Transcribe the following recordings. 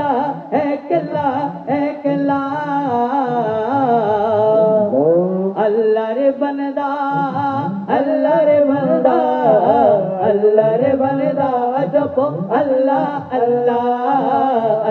अल कला अल बनदा अलदा अलो अलाह अलाह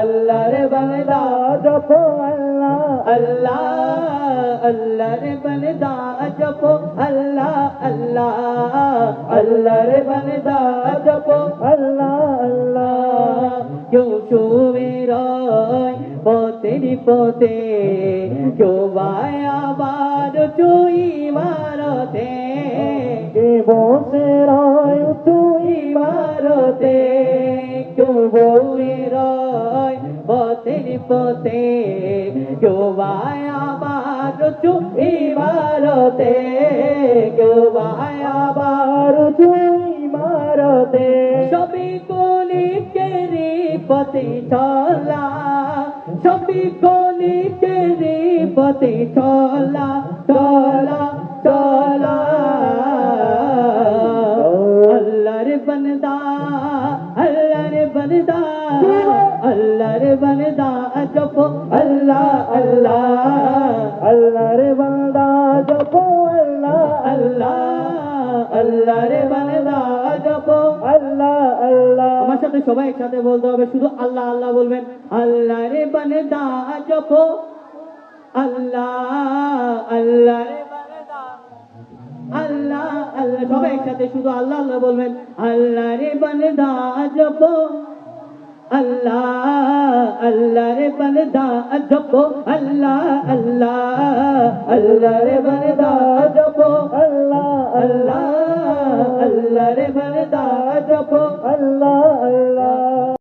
अल बनदापो अलाह अलाह अल बनदा जपो बनदा পথে যোবায় আবার তুই ভারতে কে রয় তুই ভারতে কেউ বই রয় পথের পথে যোবায় আবার তুই ভারতে যোবায় আবার তুই ভারতে সবই কলি কেরি পতি ছলা अल बंदर बंद अल चपो अल হবে সবাই একসাথে বলতে হবে শুধু আল্লাহ আল্লাহ বলবেন আল্লাহ রে বান্দা যখন আল্লাহ আল্লাহ রে আল্লাহ আল্লাহ সবাই একসাথে শুধু আল্লাহ আল্লাহ বলবেন আল্লাহ রে বান্দা যখন আল্লাহ আল্লাহ রে বান্দা জপো আল্লাহ আল্লাহ আল্লাহ রে বান্দা জপো আল্লাহ আল্লাহ আল্লাহ রে বান্দা জপো